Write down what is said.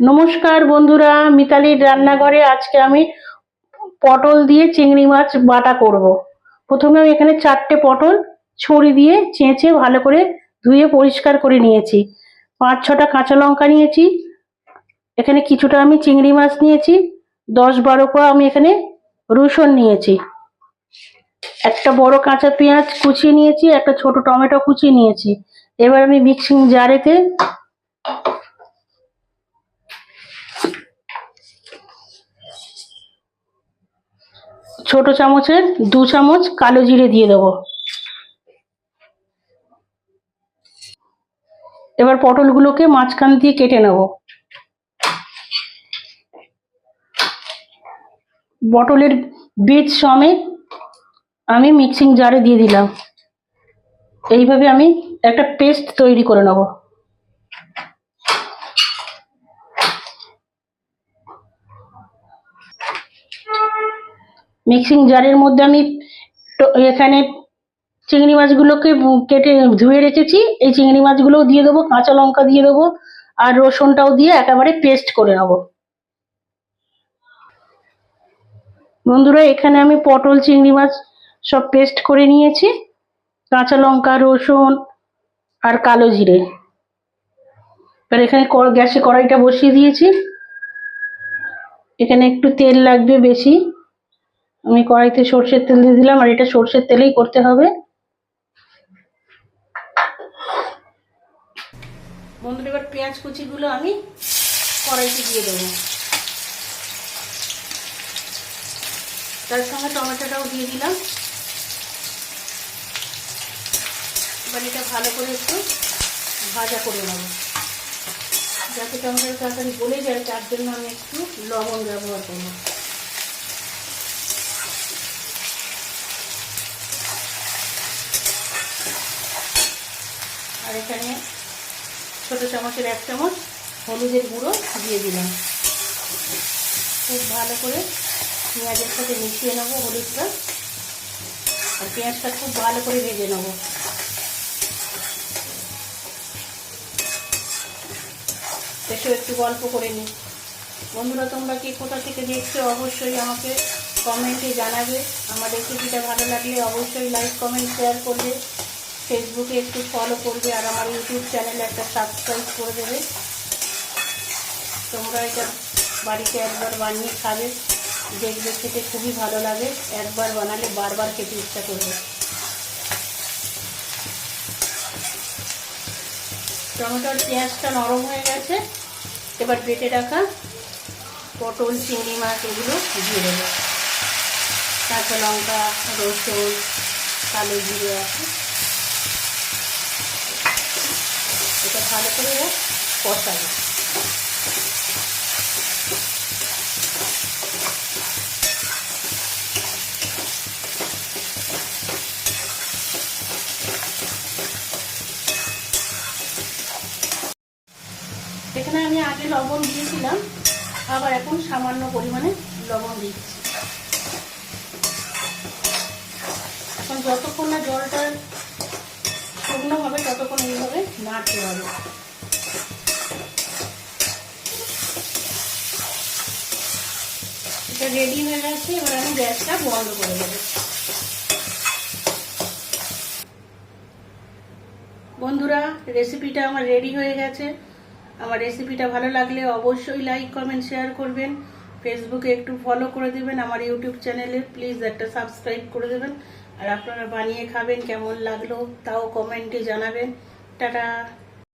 নমস্কার বন্ধুরা, মিতালির রান্নাঘরে আজকে আমি পটল দিয়ে চিংড়ি মাছ বাটা করব। প্রথমে আমি এখানে চারটে পটল ছুরি দিয়ে চেঁচে ভালো করে ধুয়ে পরিষ্কার করে নিয়েছি। পাঁচ ছটা কাঁচা লঙ্কা নিয়েছি। এখানে কিছুটা আমি চিংড়ি মাছ নিয়েছি। দশ বারো কোয়া আমি এখানে রসুন নিয়েছি। একটা বড় কাঁচা পেঁয়াজ কুচিয়ে নিয়েছি, একটা ছোট টমেটো কুচিয়ে নিয়েছি। এবার আমি মিক্সিং জারেতে ছোট চামচের দু চামচ কালো জিরে দিয়ে দেবো। এবার পটলগুলোকে মাঝখান দিয়ে কেটে নেব। পটলের বীজ সমেত আমি মিক্সিং জারে দিয়ে দিলাম। এইভাবে আমি একটা পেস্ট তৈরি করে নেব। মিক্সিং জারের মধ্যে আমি এখানে চিংড়ি মাছগুলোকে কেটে ধুয়ে রেখেছি। এই চিংড়ি মাছগুলোও দিয়ে দেবো, কাঁচা লঙ্কা দিয়ে দেবো, আর রসুনটাও দিয়ে একেবারে পেস্ট করে নেব। বন্ধুরা, এখানে আমি পটল চিংড়ি মাছ সব পেস্ট করে নিয়েছি, কাঁচা লঙ্কা, রসুন, আর কালো জিরে। এবার এখানে গ্যাসে কড়াইটা বসিয়ে দিয়েছি। এখানে একটু তেল লাগবে বেশি। আমি কড়াইতে সর্ষের তেল দিয়ে দিলাম, আর এটা সর্ষের তেলেই করতে হবে। বন্ধুরা, এবার পেঁয়াজ কুচিগুলো আমি কড়াইতে দিয়ে দেবো। তার সঙ্গে টমেটোটাও দিয়ে দিলাম। এবার এটা ভালো করে একটু ভাজা করে নেব। যাতে টমেটোর তাড়াতাড়ি গলে যায়, তার জন্য আমি একটু লবণ ব্যবহার করব আর এখানে ছোট চামচের এক চামচ হলুদের গুঁড়ো দিয়ে দিলাম। খুব ভালো করে পেঁয়াজের সাথে মিশিয়ে নেব হলুদটা। আর পেঁয়াজটা খুব ভালো করে ভেজে নেব। এসব একটু গল্প করে নিই। বন্ধুরা, তোমরা কি কোথা থেকে দেখছ, অবশ্যই আমাকে কমেন্টে জানাবে। আমার রেসিপিটা ভালো লাগলে অবশ্যই লাইক, কমেন্ট শেয়ার করবে। ফেসবুকে একটু ফলো করবে আর আমার ইউটিউব চ্যানেলে একটা সাবস্ক্রাইব করে দেবে। তোমরা এটা বাড়িতে একবার বানিয়ে খাবে। দেখবে খেতে খুবই ভালো লাগে। একবার বানালে বারবার খেতে ইচ্ছা করবে। টমেটোর পেঁয়াজটা নরম হয়ে গেছে। এবার বেটে রাখা পটল, চিংড়ি মাছ এগুলো দিয়ে দেবো। কাঁচা লঙ্কা, রসুন, কালো জিরে আছে এটা ভালো করে কষাবে। এখানে আমি আগে লবণ দিয়েছিলাম, আবার এখন সামান্য পরিমাণে লবণ দিচ্ছি। এখন যতক্ষণ না জলটা শুকনো হবে ততক্ষণ এইভাবে নাড়তে হবে। এটা রেডি হয়ে গেছে, এবার আমি গ্যাসটা বন্ধ করে দেবো। বন্ধুরা রেসিপিটা আমার রেডি হয়ে গেছে। আমার রেসিপিটা ভালো লাগলে অবশ্যই লাইক কমেন্ট শেয়ার করবেন। ফেসবুকে একটু ফলো করে দেবেন, আমার ইউটিউব চ্যানেলে প্লিজ একটা সাবস্ক্রাইব করে দেবেন। আর আপনারা বানিয়ে খাবেন, কেমন লাগল তাও কমেন্টে জানাবেন। Ta-da!